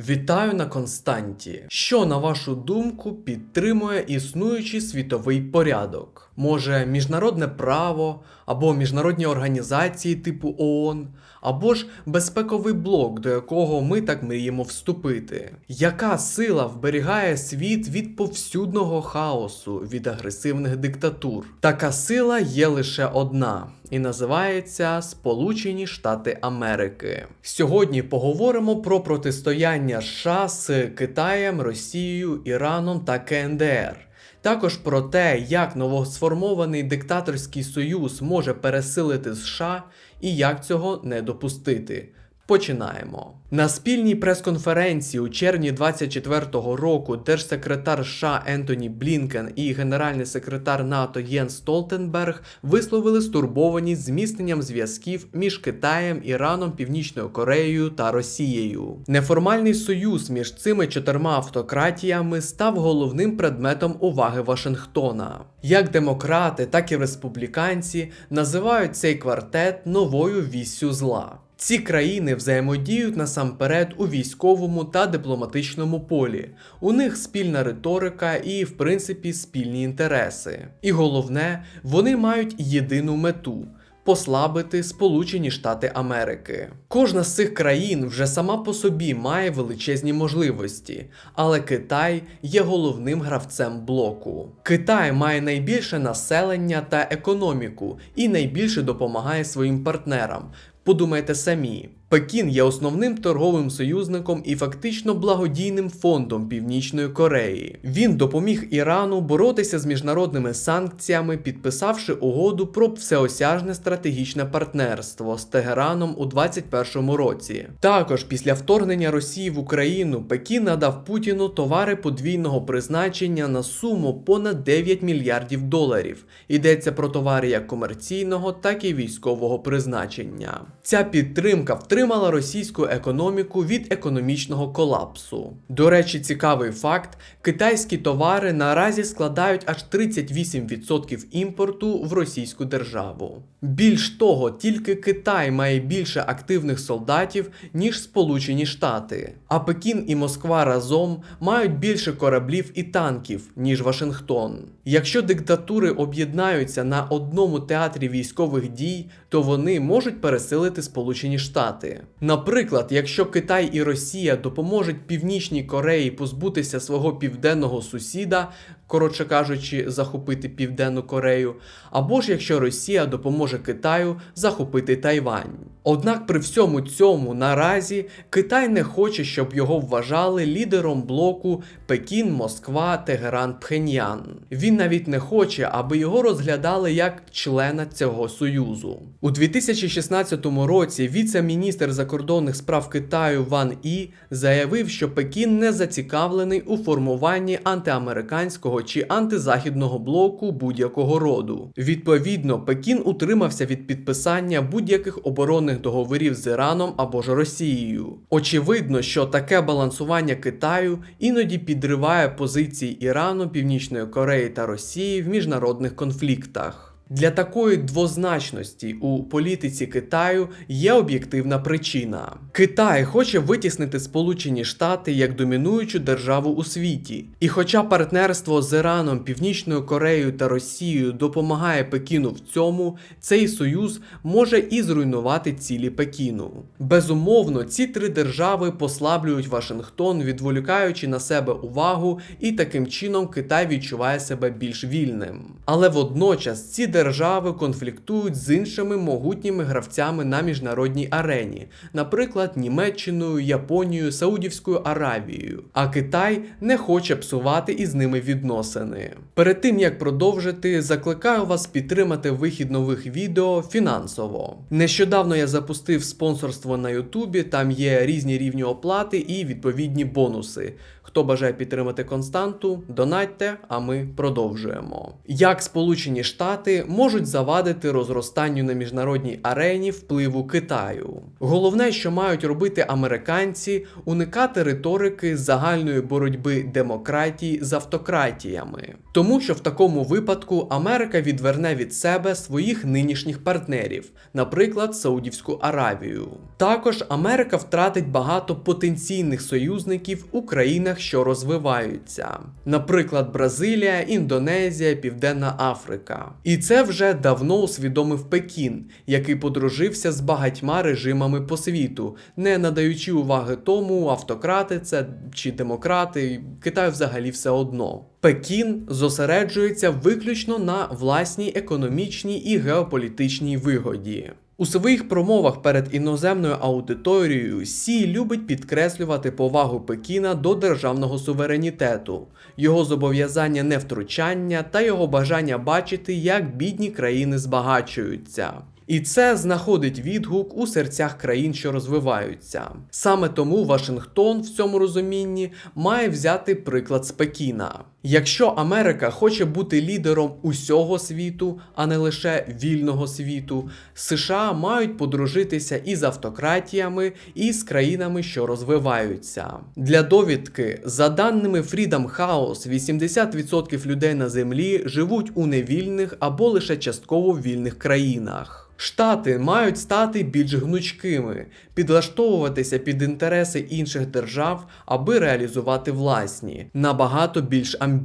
Вітаю на Константі. Що, на вашу думку, підтримує існуючий світовий порядок? Може, міжнародне право, або міжнародні організації типу ООН, або ж безпековий блок, до якого ми так мріємо вступити? Яка сила вберігає світ від повсюдного хаосу, від агресивних диктатур? Така сила є лише одна. І називається Сполучені Штати Америки. Сьогодні поговоримо про протистояння США з Китаєм, Росією, Іраном та КНДР. Також про те, як новосформований диктаторський союз може пересилити США і як цього не допустити. Починаємо. На спільній прес-конференції у червні 24-го року держсекретар США Ентоні Блінкен і генеральний секретар НАТО Єн Столтенберг висловили стурбованість зміцненням зв'язків між Китаєм, Іраном, Північною Кореєю та Росією. Неформальний союз між цими чотирма автократіями став головним предметом уваги Вашингтона. Як демократи, так і республіканці називають цей квартет новою віссю зла. Ці країни взаємодіють насамперед у військовому та дипломатичному полі. У них спільна риторика і, в принципі, спільні інтереси. І головне, вони мають єдину мету. Послабити Сполучені Штати Америки. Кожна з цих країн вже сама по собі має величезні можливості, але Китай є головним гравцем блоку. Китай має найбільше населення та економіку і найбільше допомагає своїм партнерам. Подумайте самі. Пекін є основним торговим союзником і фактично благодійним фондом Північної Кореї. Він допоміг Ірану боротися з міжнародними санкціями, підписавши угоду про всеосяжне стратегічне партнерство з Тегераном у 2021 році. Також після вторгнення Росії в Україну Пекін надав Путіну товари подвійного призначення на суму понад 9 мільярдів доларів. Йдеться про товари як комерційного, так і військового призначення. Ця підтримка втримала російську економіку від економічного колапсу. До речі, цікавий факт: китайські товари наразі складають аж 38% імпорту в російську державу. Більш того, тільки Китай має більше активних солдатів, ніж Сполучені Штати. А Пекін і Москва разом мають більше кораблів і танків, ніж Вашингтон. Якщо диктатури об'єднаються на одному театрі військових дій, то вони можуть пересилити Сполучені Штати. Наприклад, якщо Китай і Росія допоможуть Північній Кореї позбутися свого південного сусіда, коротше кажучи, захопити Південну Корею, або ж якщо Росія допоможе Китаю захопити Тайвань. Однак при всьому цьому наразі Китай не хоче, щоб його вважали лідером блоку Пекін, Москва, Тегеран, Пхеньян. Він навіть не хоче, аби його розглядали як члена цього союзу. У 2016 році віце-міністр закордонних справ Китаю Ван І заявив, що Пекін не зацікавлений у формуванні антиамериканського чи антизахідного блоку будь-якого роду. Відповідно, Пекін утримався від підписання будь-яких оборонних договорів з Іраном або ж Росією. Очевидно, що таке балансування Китаю іноді підриває позиції Ірану, Північної Кореї та Росії в міжнародних конфліктах. Для такої двозначності у політиці Китаю є об'єктивна причина. Китай хоче витіснити Сполучені Штати як домінуючу державу у світі. І хоча партнерство з Іраном, Північною Кореєю та Росією допомагає Пекіну в цьому, цей союз може і зруйнувати цілі Пекіну. Безумовно, ці три держави послаблюють Вашингтон, відволікаючи на себе увагу, і таким чином Китай відчуває себе більш вільним. Але водночас ці держави конфліктують з іншими могутніми гравцями на міжнародній арені, наприклад, Німеччиною, Японією, Саудівською Аравією. А Китай не хоче псувати із ними відносини. Перед тим як продовжити, закликаю вас підтримати вихід нових відео фінансово. Нещодавно я запустив спонсорство на Ютубі, там є різні рівні оплати і відповідні бонуси. Хто бажає підтримати константу, донатьте, а ми продовжуємо. Як Сполучені Штати можуть завадити розростанню на міжнародній арені впливу Китаю. Головне, що мають робити американці, уникати риторики загальної боротьби демократії з автократіями, тому що в такому випадку Америка відверне від себе своїх нинішніх партнерів, наприклад, Саудівську Аравію. Також Америка втратить багато потенційних союзників у країнах, що розвиваються, наприклад, Бразилія, Індонезія, Південна Африка. І це вже давно усвідомив Пекін, який подружився з багатьма режимами по світу, не надаючи уваги тому, автократи це чи демократи, Китаю взагалі все одно. Пекін зосереджується виключно на власній економічній і геополітичній вигоді. У своїх промовах перед іноземною аудиторією Сі любить підкреслювати повагу Пекіна до державного суверенітету, його зобов'язання невтручання та його бажання бачити, як бідні країни збагачуються. І це знаходить відгук у серцях країн, що розвиваються. Саме тому Вашингтон в цьому розумінні має взяти приклад з Пекіна. Якщо Америка хоче бути лідером усього світу, а не лише вільного світу, США мають подружитися із автократіями і з країнами, що розвиваються. Для довідки, за даними Freedom House, 80% людей на землі живуть у невільних або лише частково вільних країнах. Штати мають стати більш гнучкими, підлаштовуватися під інтереси інших держав, аби реалізувати власні, набагато більш амбітні.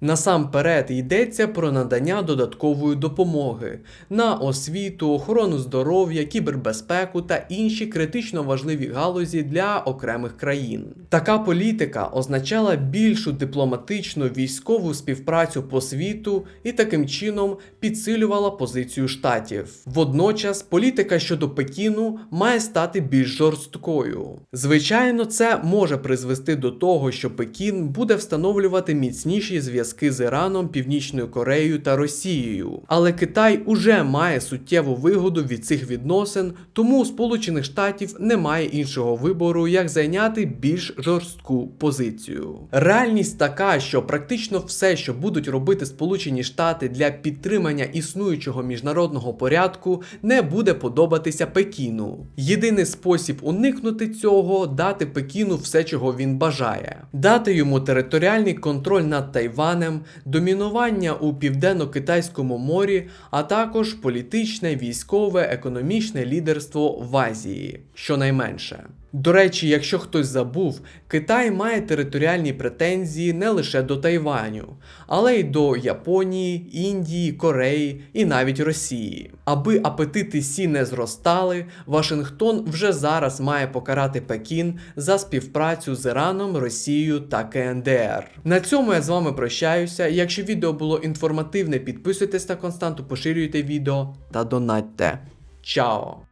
Насамперед йдеться про надання додаткової допомоги на освіту, охорону здоров'я, кібербезпеку та інші критично важливі галузі для окремих країн. Така політика означала більшу дипломатичну військову співпрацю по світу і таким чином підсилювала позицію штатів. Водночас політика щодо Пекіну має стати більш жорсткою. Звичайно, це може призвести до того, що Пекін буде встановлювати міцніші зв'язки з Іраном, Північною Кореєю та Росією. Але Китай уже має суттєву вигоду від цих відносин, тому у Сполучених Штатів немає іншого вибору, як зайняти більш жорстку позицію. Реальність така, що практично все, що будуть робити Сполучені Штати для підтримання існуючого міжнародного порядку, не буде подобатися Пекіну. Єдиний спосіб уникнути цього дати Пекіну все, чого він бажає, дати йому територіальний контроль над Тайванем, домінування у південно-китайському морі, а також політичне, військове, економічне лідерство в Азії, щонайменше. До речі, якщо хтось забув, Китай має територіальні претензії не лише до Тайваню, але й до Японії, Індії, Кореї і навіть Росії. Аби апетити Сі не зростали, Вашингтон вже зараз має покарати Пекін за співпрацю з Іраном, Росією та КНДР. На цьому я з вами прощаюся. Якщо відео було інформативне, підписуйтесь на константу, поширюйте відео та донатьте. Чао!